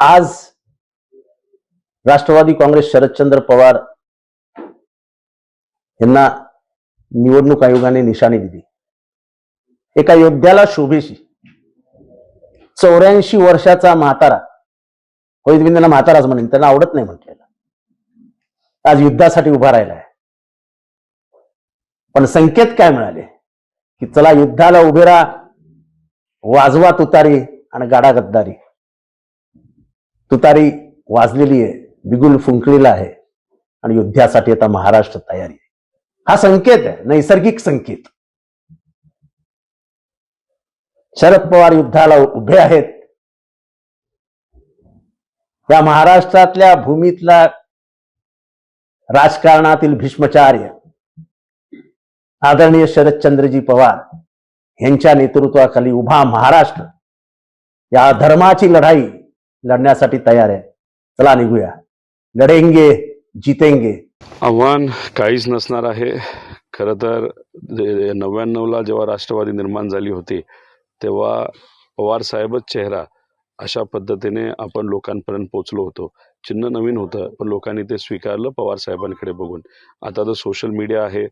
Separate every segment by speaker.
Speaker 1: आज राष्ट्रवादी काँग्रेस शरदचंद्र पवार यांना निवडणूक आयोगाने निशाणी दिली. एका योद्ध्याला शोभेशी चौऱ्याऐंशी वर्षाचा म्हातारा होय मी त्यांना म्हाताराच म्हणेन त्यांना आवडत नाही म्हटलेला. आज युद्धासाठी उभा राहिला आहे पण संकेत काय मिळाले? की चला युद्धाला उभे राहा वाजवा तुतारी आणि गाडा गद्दारी. तुतारी वाजलेली आहे बिगुल फुंकलेला आहे आणि युद्धासाठी आता महाराष्ट्र तयारी आहे. हा संकेत आहे नैसर्गिक संकेत. शरद पवार युद्धाला उभे आहेत. या महाराष्ट्रातल्या भूमीतला राजकारणातील भीष्मचार्य आदरणीय शरदचंद्रजी पवार यांच्या नेतृत्वाखाली उभा महाराष्ट्र. या धर्माची लढाई लढण्यासाठी तयार आहे. चला निघूया. लढेंगे जितेंगे.
Speaker 2: आव्हान काहीच नसणार आहे. खरं तर नव्याण्णवला जेव्हा राष्ट्रवादी निर्माण झाली होती तेव्हा पवार साहेबच चेहरा अशा पद्धतीने आपण लोकांपर्यंत पोचलो होतो. चिन्ह नवीन होतं पण लोकांनी ते स्वीकारलं पवार साहेबांकडे बघून. आता तर सोशल मीडिया आहे.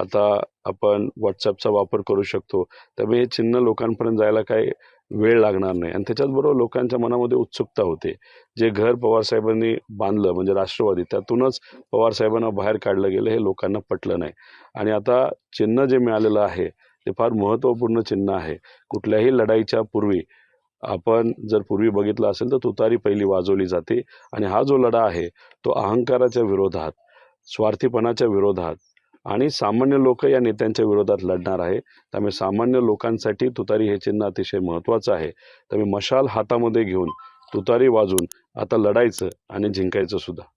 Speaker 2: आता आपण व्हॉट्सअपचा वापर करू शकतो. त्यामुळे हे चिन्ह लोकांपर्यंत जायला काही वेळ लागणार नाही. आणि त्याच्याचबरोबर लोकांच्या मनामध्ये उत्सुकता होते. जे घर पवार साहेबांनी बांधलं म्हणजे राष्ट्रवादी त्यातूनच पवार साहेबांना बाहेर काढलं गेलं हे लोकांना पटलं नाही. आणि आता चिन्ह जे मिळालेलं आहे ते फार महत्त्वपूर्ण चिन्ह आहे. कुठल्याही लढाईच्या पूर्वी आपण जर पूर्वी बघितलं असेल तर तुतारी पहिली वाजवली जाते. आणि हा जो लढा आहे तो अहंकाराच्या विरोधात स्वार्थीपणाच्या विरोधात आणि सामान्य लोक या नेत्यांच्या विरोधात लढणार आहे. त्यामुळे सामान्य लोकांसाठी तुतारी हे चिन्ह अतिशय महत्त्वाचं आहे. त्यामुळे मशाल हातामध्ये घेऊन तुतारी वाजून आता लढायचं आणि जिंकायचं सुद्धा.